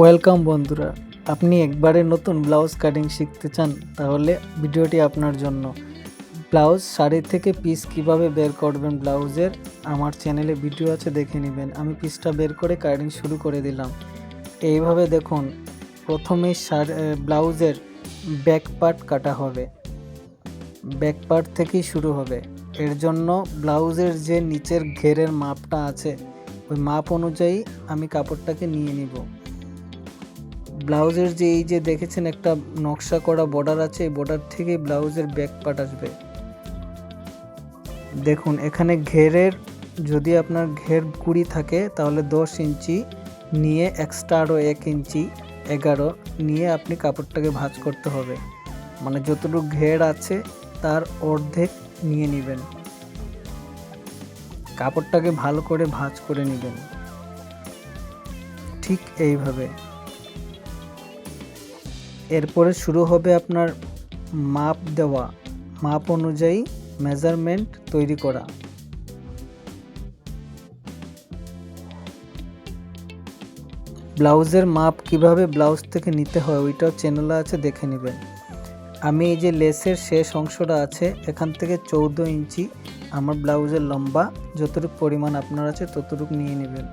Welcome বন্ধুরা। আপনি একবারে নতুন ব্লাউজ কাটিং শিখতে চান, তাহলে ভিডিওটি আপনার জন্য। ব্লাউজ শাড়ি থেকে পিস কীভাবে বের করবেন ব্লাউজের, আমার চ্যানেলে ভিডিও আছে, দেখে নেবেন। আমি পিসটা বের করে কাটিং শুরু করে দিলাম। এইভাবে দেখুন, প্রথমে শাড়ি ব্লাউজের ব্যাক পার্ট কাটা হবে। ব্যাক পার্ট থেকেই শুরু হবে। এর জন্য ব্লাউজের যে নিচের ঘেরের মাপটা আছে, ওই মাপ অনুযায়ী আমি কাপড়টাকে নিয়ে নিব। ব্লাউজের যে এই যে দেখেছেন একটা নকশা করা বর্ডার আছে, এই বর্ডার থেকে ব্লাউজের ব্যাক পার্ট আসবে। দেখুন, এখানে ঘেরের, যদি আপনার ঘের কুড়ি থাকে, তাহলে দশ ইঞ্চি নিয়ে এক্সট্রা আরও এক ইঞ্চি, এগারো নিয়ে আপনি কাপড়টাকে ভাঁজ করতে হবে। মানে যতটুকু ঘের আছে, তার অর্ধেক নিয়ে নেবেন। কাপড়টাকে ভালো করে ভাঁজ করে নেবেন। ঠিক এইভাবে। এরপরে শুরু হবে আপনার মাপ দেওয়া। মাপ অনুযায়ী মেজারমেন্ট তৈরি করা। ব্লাউজের মাপ কীভাবে ব্লাউজ থেকে নিতে হয় ওইটাও চ্যানেলে আছে, দেখে নেবেন। আমি এই যে লেসের শেষ অংশটা আছে, এখান থেকে চৌদ্দ ইঞ্চি আমার ব্লাউজের লম্বা, যতটুকু পরিমাণ আপনার আছে ততটুকু নিয়ে নেবেন।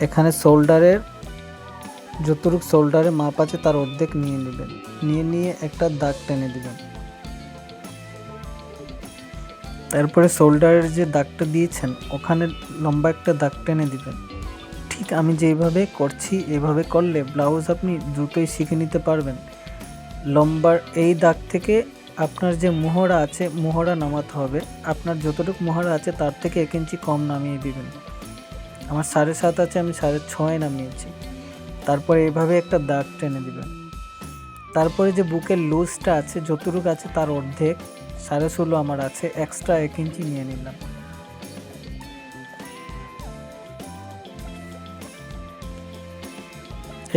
এখানে শোল্ডারের যতটুক শোল্ডারে মাপ আছে তার অর্ধেক নিয়ে নেবেন। নিয়ে নিয়ে একটা দাগ টেনে দেবেন। তারপরে শোল্ডারের যে দাগটা দিয়েছেন, ওখানে লম্বা একটা দাগ টেনে দিবেন। ঠিক আমি যেইভাবে করছি, এভাবে করলে ব্লাউজ আপনি দ্রুতই শিখে নিতে পারবেন। লম্বার এই দাগ থেকে আপনার যে মোহরা আছে, মোহরা নামাতে হবে। আপনার যতটুকু মোহরা আছে, তার থেকে এক ইঞ্চি কম নামিয়ে দিবেন। আমার সাড়ে সাত আছে, আমি সাড়ে ছয় নামিয়েছি। তারপরে এভাবে একটা দাগ টেনে দিবেন তারপরে যে বুকের লুজটা আছে, যতটুকু আছে তার অর্ধেক, সাড়ে ষোলো আমার আছে এক্সট্রা এক ইঞ্চি নিয়ে নিলাম।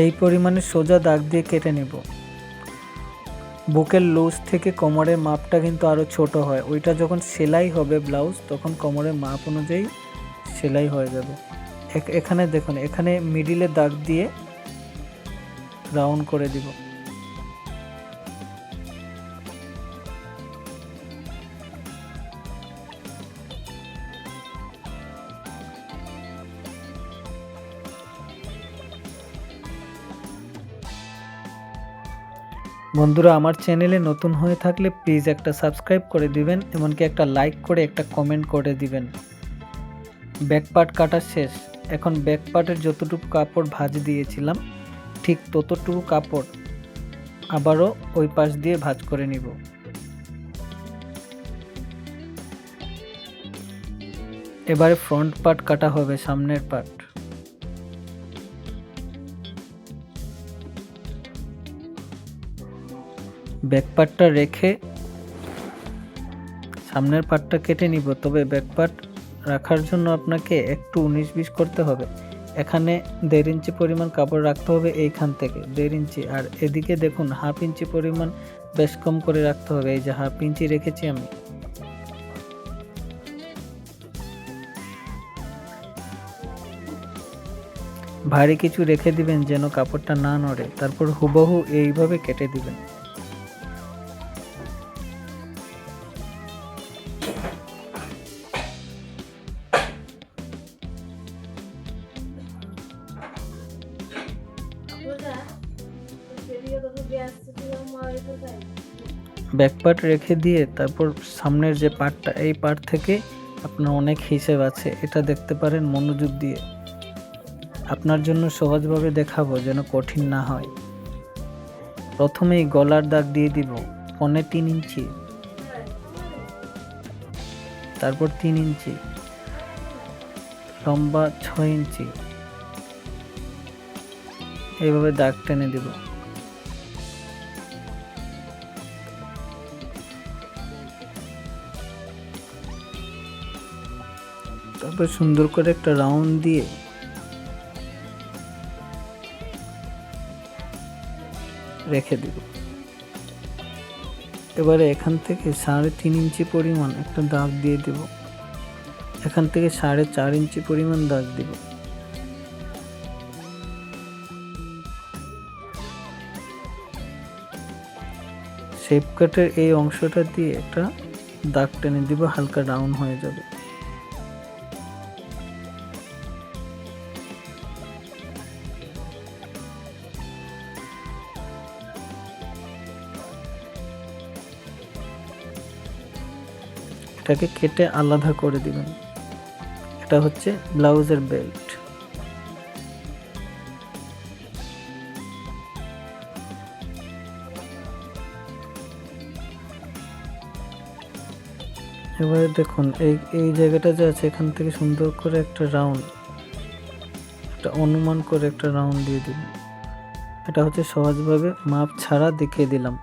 এই পরিমাণে সোজা দাগ দিয়ে কেটে নেব। বুকের লুজ থেকে কোমরের মাপটা কিন্তু আরও ছোট হয়। ওইটা যখন সেলাই হবে ব্লাউজ, তখন কোমরের মাপ অনুযায়ী সেলাই হয়ে যাবে। এখানে দেখুন, এখানে মিডিলে দাগ দিয়ে রাউন্ড করে দিব। বন্ধুরা, আমার চ্যানেলে নতুন হয়ে থাকলে প্লিজ একটা সাবস্ক্রাইব করে দিবেন, এমনকি একটা লাইক করে একটা কমেন্ট করে দিবেন। ব্যাক পার্ট কাটা শেষ। এখন ব্যাক পার্টের যতটুকু কাপড় ভাঁজ দিয়েছিলাম, ঠিক ততটুকু কাপড় আবারও ওই পাশ দিয়ে ভাঁজ করে নিব। এবারে ফ্রন্ট পার্ট কাটা হবে, সামনের পার্ট। ব্যাক পার্টটা রেখে সামনের পার্টটা কেটে নিব, তবে ব্যাক পার্ট রাখার জন্য আপনাকে একটু উনিশ বিশ করতে হবে। এখানে দেড় ইঞ্চি পরিমাণ কাপড় রাখতে হবে এইখান থেকে, দেড় ইঞ্চি। আর এদিকে দেখুন, হাফ ইঞ্চি পরিমাণ বেশ কম করে রাখতে হবে, এই যে হাফ ইঞ্চি রেখেছি আমি। ভারী কিছু রেখে দিবেন যেন কাপড়টা না নড়ে, তারপর হুবহু এইভাবে কেটে দিবেন। ব্যাক পার্ট রেখে দিয়ে তারপর সামনের যে পার্টটা, এই পার্ট থেকে আপনার অনেক হিসেব আছে। এটা দেখতে পারেন মনোযোগ দিয়ে। আপনার জন্য সহজভাবে দেখাবো যেন কঠিন না হয়। প্রথমেই গলার দাগ দিয়ে দিব, পনে তিন ইঞ্চি। তারপর তিন ইঞ্চি। লম্বা ছয় ইঞ্চি। এইভাবে দাগ টেনে দিব। তারপর সুন্দর করে একটা রাউন্ড দিয়ে রেখে দিব। এবারে এখান থেকে সাড়ে তিন ইঞ্চি পরিমাণ একটা দাগ দিয়ে দেব। এখান থেকে সাড়ে চার ইঞ্চি পরিমাণ দাগ দিব। শেপ কাটের এই অংশটা দিয়ে একটা দাগ টেনে দিব, হালকা ডাউন হয়ে যাবে। এটাকে কেটে আলাদা করে দিবেন। এটা হচ্ছে ব্লাউজের বেল্ট। এবারে দেখুন, এই এই জায়গাটা যে আছে, এখান থেকে সুন্দর করে একটা রাউন্ড, একটা অনুমান করে একটা রাউন্ড দিয়ে দিবেন এটা হচ্ছে সহজভাবে মাপ ছাড়া দেখিয়ে দিলাম।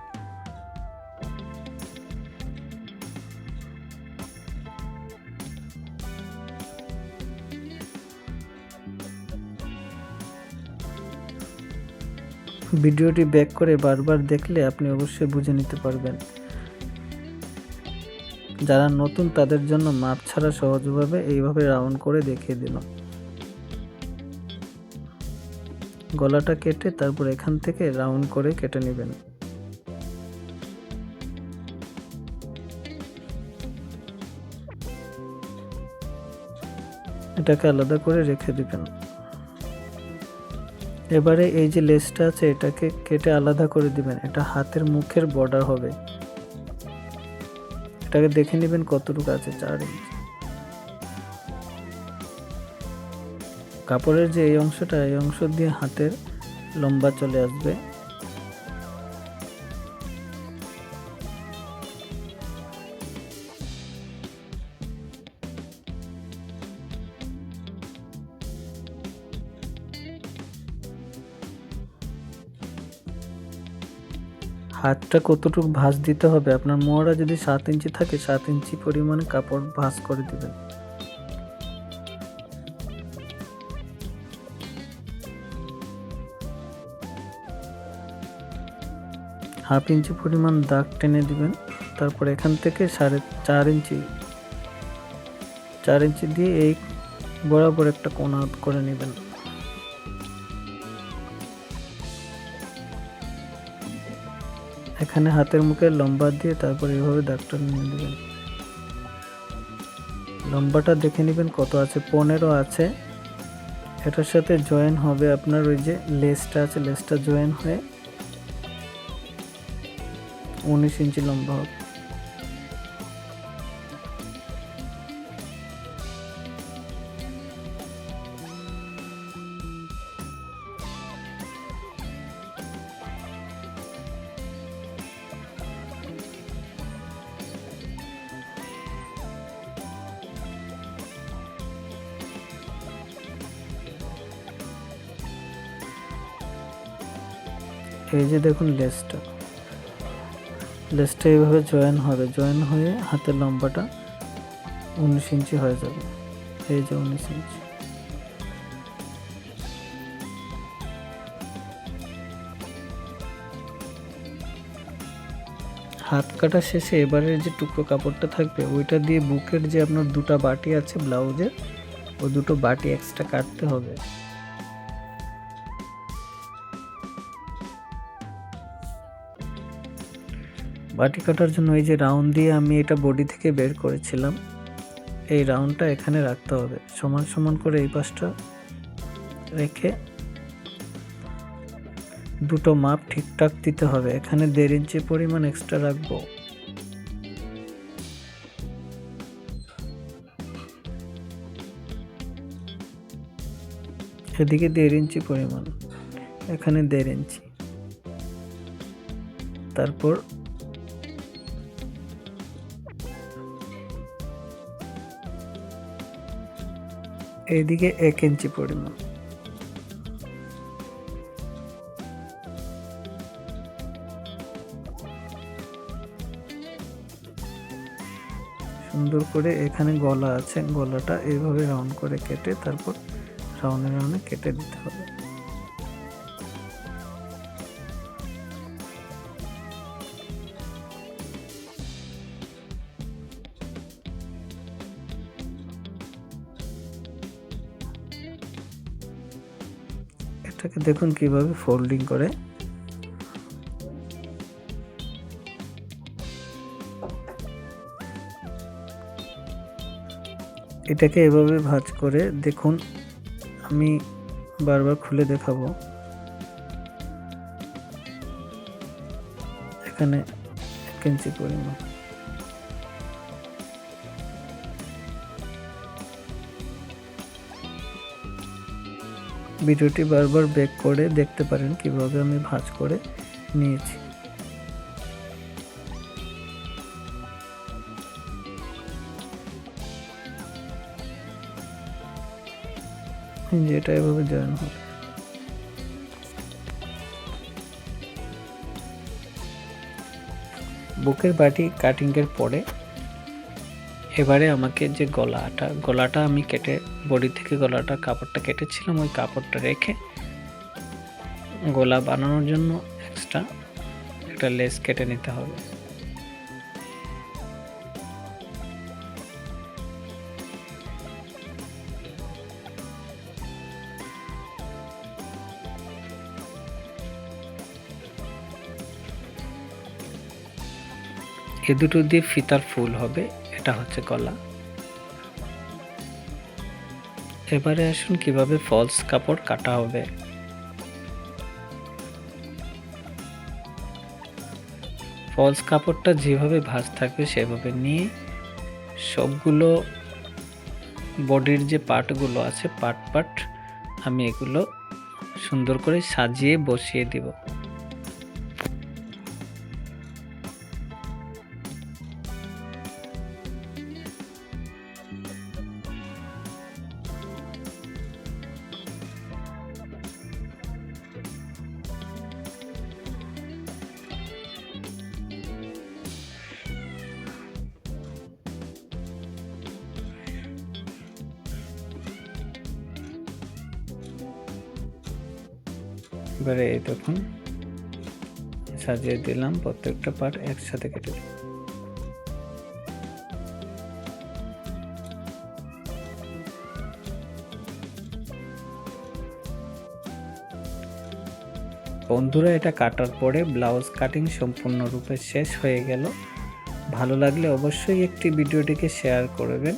ভিডিওটি ব্যাক করে বারবার দেখলে আপনি অবশ্যই বুঝে নিতে পারবেন। যারা নতুন তাদের জন্য মাপ ছাড়া সহজভাবে এইভাবে রাউন্ড করে দেখিয়ে দিলাম গলাটা কেটে তারপর এখান থেকে রাউন্ড করে কেটে নেবেন। এটাকে আলাদা করে রেখে দিবেন। এবারে এই যে লেসটা আছে, এটাকে কেটে আলাদা করে দিবেন। এটা হাতের মুখের বর্ডার হবে। এটাকে দেখে নেবেন কতটুকু আছে চার ইঞ্চি কাপড়ের যে এই অংশটা, এই অংশ দিয়ে হাতের লম্বা চলে আসবে। হাতটা কতটুকু ভাঁজ দিতে হবে? আপনার মোহরা যদি সাত ইঞ্চি থাকে, সাত ইঞ্চি পরিমাণে কাপড় ভাঁজ করে দেবেন। হাফ ইঞ্চি পরিমাণ দাগ টেনে দিবেন। তারপর এখান থেকে সাড়ে চার ইঞ্চি চার ইঞ্চি দিয়ে এই বরাবর একটা কোনা করে নেবেন। এখানে হাতের মুখে লম্বা দিয়ে তারপর এভাবে দাগটা নিয়ে নেবেন। লম্বাটা দেখে নেবেন কত আছে, পনেরো আছে। এটার সাথে জয়েন হবে আপনার ওই যে লেসটা আছে লেসটা জয়েন হয়ে উনিশ ইঞ্চি লম্বা হবে। এই যে দেখুন লেসটা লেসটা এইভাবে জয়েন হবে। জয়েন হয়ে হাতের লম্বাটা উনিশ ইঞ্চি হয়ে যাবে। এই যে উনিশ ইঞ্চি। হাত কাটা শেষে এবারের যে টুকরো কাপড়টা থাকবে, ওইটা দিয়ে বুকের যে আপনার দুটো বাটি আছে, ব্লাউজের ও দুটো বাটি এক্সট্রা কাটতে হবে। বাটি কাটার জন্য এই যে রাউন্ড দিয়ে আমি এটা বডি থেকে বের করেছিলাম, এই রাউন্ডটা এখানে রাখতে হবে। সমান সমান করে এই পাশটা রেখে দুটো মাপ ঠিকঠাক দিতে হবে। এখানে দেড় ইঞ্চি পরিমাণ এক্সট্রা রাখব। এদিকে দেড় ইঞ্চি পরিমাণ, এখানে দেড় ইঞ্চি। তারপর এইদিকে এক ইঞ্চি পরিমাণ। সুন্দর করে এখানে গলা আছে, গলাটা এভাবে রাউন্ড করে কেটে তারপর রাউন্ডে রাউন্ডে কেটে দিতে হবে। ব্লাউজটাকে দেখুন কীভাবে ফোল্ডিং করে। এটাকে এভাবে ভাঁজ করে দেখুন, আমি বারবার খুলে দেখাবো। এখানে এক ইঞ্চি পরিমাণ। ভিডিওটি বারবার ব্যাক করে দেখতে পারেন কীভাবে আমি ভাঁজ করে নিয়েছি। যেটা এভাবে জয়েন হবে। বুকের বাটি কাটিংয়ের পরে এবারে আমাকে যে গলাটা গলাটা আমি কেটে বডি থেকে গলাটা কাপড়টা কেটেছিলাম, ওই কাপড়টা রেখে গলা বানানোর জন্য এক্সট্রা একটা লেস কেটে নিতে হবে। এ দুটো দিয়ে ফিতার ফুল হবে, এটা হচ্ছে গলা। এবারে আসুন কীভাবে ফলস কাপড় কাটা হবে। ফলস কাপড়টা যেভাবে ভাঁজ থাকবে সেভাবে নিয়ে সবগুলো বডির যে পার্টগুলো আছে পার্ট পার্ট আমি এগুলো সুন্দর করে সাজিয়ে বসিয়ে দিব। এবারে দেখুন সাজিয়ে দিলাম, প্রত্যেকটা পার্ট একসাথে কেটে দিলাম। বন্ধুরা, এটা কাটার পরে ব্লাউজ কাটিং সম্পূর্ণরূপে শেষ হয়ে গেল। ভালো লাগলে অবশ্যই একটি ভিডিওটিকে শেয়ার করবেন।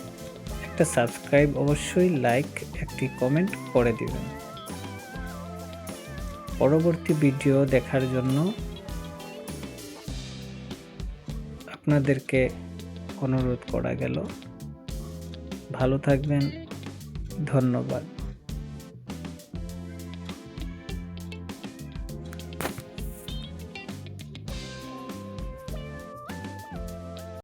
একটা সাবস্ক্রাইব অবশ্যই লাইক একটি কমেন্ট করে দিবেন। পরবর্তী ভিডিও দেখার জন্য আপনাদেরকে অনুরোধ করা গেল। ভালো থাকবেন। ধন্যবাদ।